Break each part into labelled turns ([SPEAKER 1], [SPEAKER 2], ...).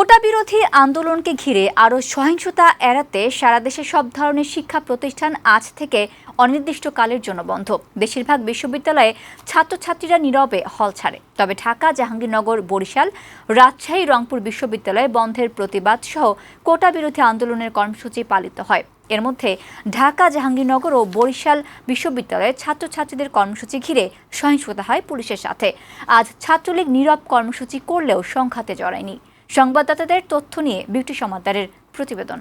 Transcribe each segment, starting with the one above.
[SPEAKER 1] কোটা বিরোধী আন্দোলনকে ঘিরে আরও সহিংসতা এড়াতে সারা দেশে সব ধরনের শিক্ষা প্রতিষ্ঠান আজ থেকে অনির্দিষ্টকালের জন্য বন্ধ। বেশিরভাগ বিশ্ববিদ্যালয়ে ছাত্রছাত্রীরা নীরবে হল ছাড়ে। তবে ঢাকা, জাহাঙ্গীরনগর, বরিশাল, রাজশাহী, রংপুর বিশ্ববিদ্যালয়ে বন্ধের প্রতিবাদ সহ কোটা বিরোধী আন্দোলনের কর্মসূচি পালিত হয়। এর মধ্যে ঢাকা, জাহাঙ্গীরনগর ও বরিশাল বিশ্ববিদ্যালয়ে ছাত্রছাত্রীদের কর্মসূচি ঘিরে সহিংসতা হয় পুলিশের সাথে। আজ ছাত্রলীগ নীরব কর্মসূচি করলেও সংঘাতে জড়ায়নি। সংবাদদাতাদের তথ্য নিয়ে বিউটি সমাদারের প্রতিবেদন।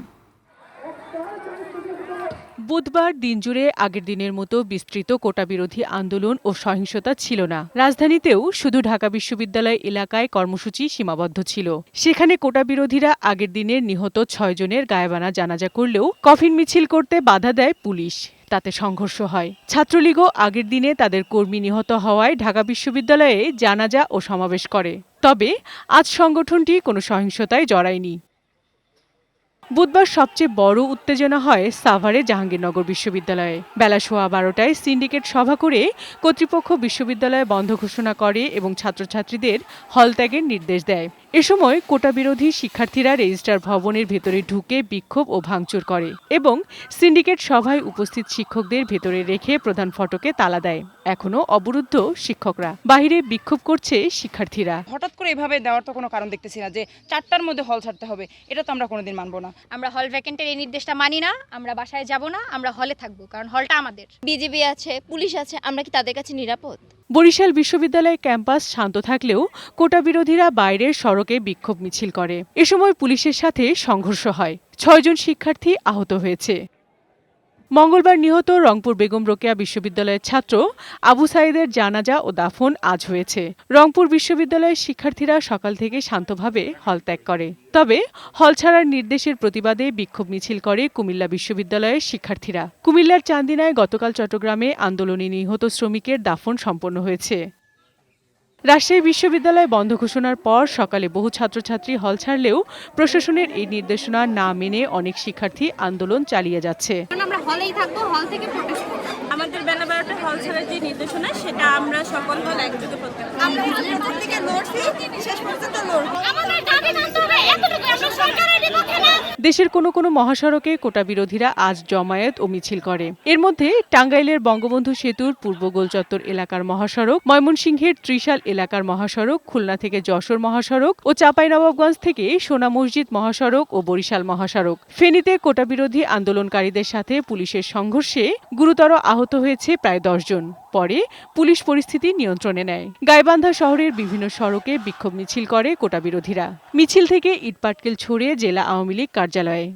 [SPEAKER 2] বুধবার দিনজুড়ে আগের দিনের মতো বিস্তৃত কোটা বিরোধী আন্দোলন ও সহিংসতা ছিল না। রাজধানীতেও শুধু ঢাকা বিশ্ববিদ্যালয় এলাকায় কর্মসূচি সীমাবদ্ধ ছিল। সেখানে কোটা বিরোধীরা আগের দিনের নিহত ছয়জনের গায়েবানা জানাজা করলেও কফিন মিছিল করতে বাধা দেয় পুলিশ। তাতে সংঘর্ষ হয়। ছাত্রলীগও আগের দিনে তাদের কর্মী নিহত হওয়ায় ঢাকা বিশ্ববিদ্যালয়ে জানাজা ও সমাবেশ করে। তবে আজ সংগঠনটি কোনো সহিংসতায় জড়ায়নি। বুধবার সবচেয়ে বড় উত্তেজনা হয় সাভারে জাহাঙ্গীরনগর বিশ্ববিদ্যালয়ে। বেলা সোয়া বারোটায় সিন্ডিকেট সভা করে কর্তৃপক্ষ বিশ্ববিদ্যালয় বন্ধ ঘোষণা করে এবং ছাত্রছাত্রীদের হল ত্যাগের নির্দেশ দেয়। এ সময় কোটা বিরোধী শিক্ষার্থীরা রেজিস্ট্রার ভবনের ভেতরে ঢুকে বিক্ষোভ ও ভাঙচুর করে এবং সিন্ডিকেট সভায় উপস্থিত শিক্ষকদের ভেতরে রেখে প্রধান ফটকে তালা দেয়। এখনও অবরুদ্ধ শিক্ষকরা। বাইরে বিক্ষোভ করছে শিক্ষার্থীরা।
[SPEAKER 3] হঠাৎ করে এভাবে দেওয়ার তো কোনো কারণ দেখতেছি না যে চারটার মধ্যে হল ছাড়তে হবে এটা তো আমরা কোনোদিন মানবো না।
[SPEAKER 4] আমরা হল ভ্যাকেন্টের এই নির্দেশটা মানি না আমরা বাসায় যাব না আমরা হলে থাকব কারণ হলটা আমাদের।
[SPEAKER 5] বিজিবি আছে পুলিশ আছে আমরা কি তাদের কাছে নিরাপদ?
[SPEAKER 2] বরিশাল বিশ্ববিদ্যালয়ের ক্যাম্পাস শান্ত থাকলেও কোটা বিরোধীরা বাইরের সড়কে বিক্ষোভ মিছিল করে। এ সময় পুলিশের সাথে সংঘর্ষ হয়। ছয়জন শিক্ষার্থী আহত হয়েছে। মঙ্গলবার নিহত রংপুর বেগম রোকেয়া বিশ্ববিদ্যালয়ের ছাত্র আবু সাইদের জানাজা ও দাফন আজ হয়েছে। রংপুর বিশ্ববিদ্যালয়ের শিক্ষার্থীরা সকাল থেকে শান্তভাবে হল ত্যাগ করে। তবে হল ছাড়ার নির্দেশের প্রতিবাদে বিক্ষোভ মিছিল করে কুমিল্লা বিশ্ববিদ্যালয়ের শিক্ষার্থীরা। কুমিল্লার চান্দিনায় গতকাল চট্টগ্রামে আন্দোলনে নিহত শ্রমিকের দাফন সম্পন্ন হয়েছে। রাজশাহী বিশ্ববিদ্যালয় বন্ধ ঘোষণার পর সকালে বহু ছাত্রছাত্রী হল ছাড়লেও প্রশাসনের এই নির্দেশনা না মেনে অনেক শিক্ষার্থী আন্দোলন চালিয়ে যাচ্ছে।
[SPEAKER 4] হলেই থাকব হল থেকে প্রোটেস্ট করব।
[SPEAKER 6] আমাদের বেলা বারোটা হল ছাড়ার যে নির্দেশনা সেটা আমরা সকল দল একযোগে প্রত্যেক
[SPEAKER 7] আমরা প্রথম থেকে লড়ছি শেষ পর্যন্ত লড়বো।
[SPEAKER 4] আমাদের দাবি মানতে হবে এতটুকু আমরা সরকারের বিপক্ষে না
[SPEAKER 2] দেশের কোনো কোনো মহাসড়কে কোটা বিরোধীরা আজ জমায়েত ও মিছিল করে। এর মধ্যে টাঙ্গাইলের বঙ্গবন্ধু সেতুর পূর্ব গোলচত্বর এলাকার মহাসড়ক, ময়মনসিংহের ত্রিশাল এলাকার মহাসড়ক, খুলনা থেকে যশোর মহাসড়ক ও চাঁপাইনবাবগঞ্জ থেকে সোনা মসজিদ মহাসড়ক ও বরিশাল মহাসড়ক। ফেনীতে কোটা বিরোধী আন্দোলনকারীদের সাথে পুলিশের সংঘর্ষে গুরুতর আহত হয়েছে প্রায় দশজন পরে পুলিশ পরিস্থিতি নিয়ন্ত্রণে নেয়। গাইবান্ধা শহরের বিভিন্ন সড়কে বিক্ষোভ মিছিল করে কোটা বিরোধীরা। মিছিল থেকে ইটপাটকেল ছড়িয়ে জেলা আওয়ামী লীগ কার্যালয়ে।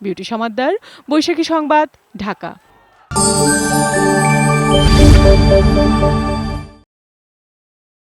[SPEAKER 2] বিউটি সমাদ্দার, বৈশাখী সংবাদ, ঢাকা।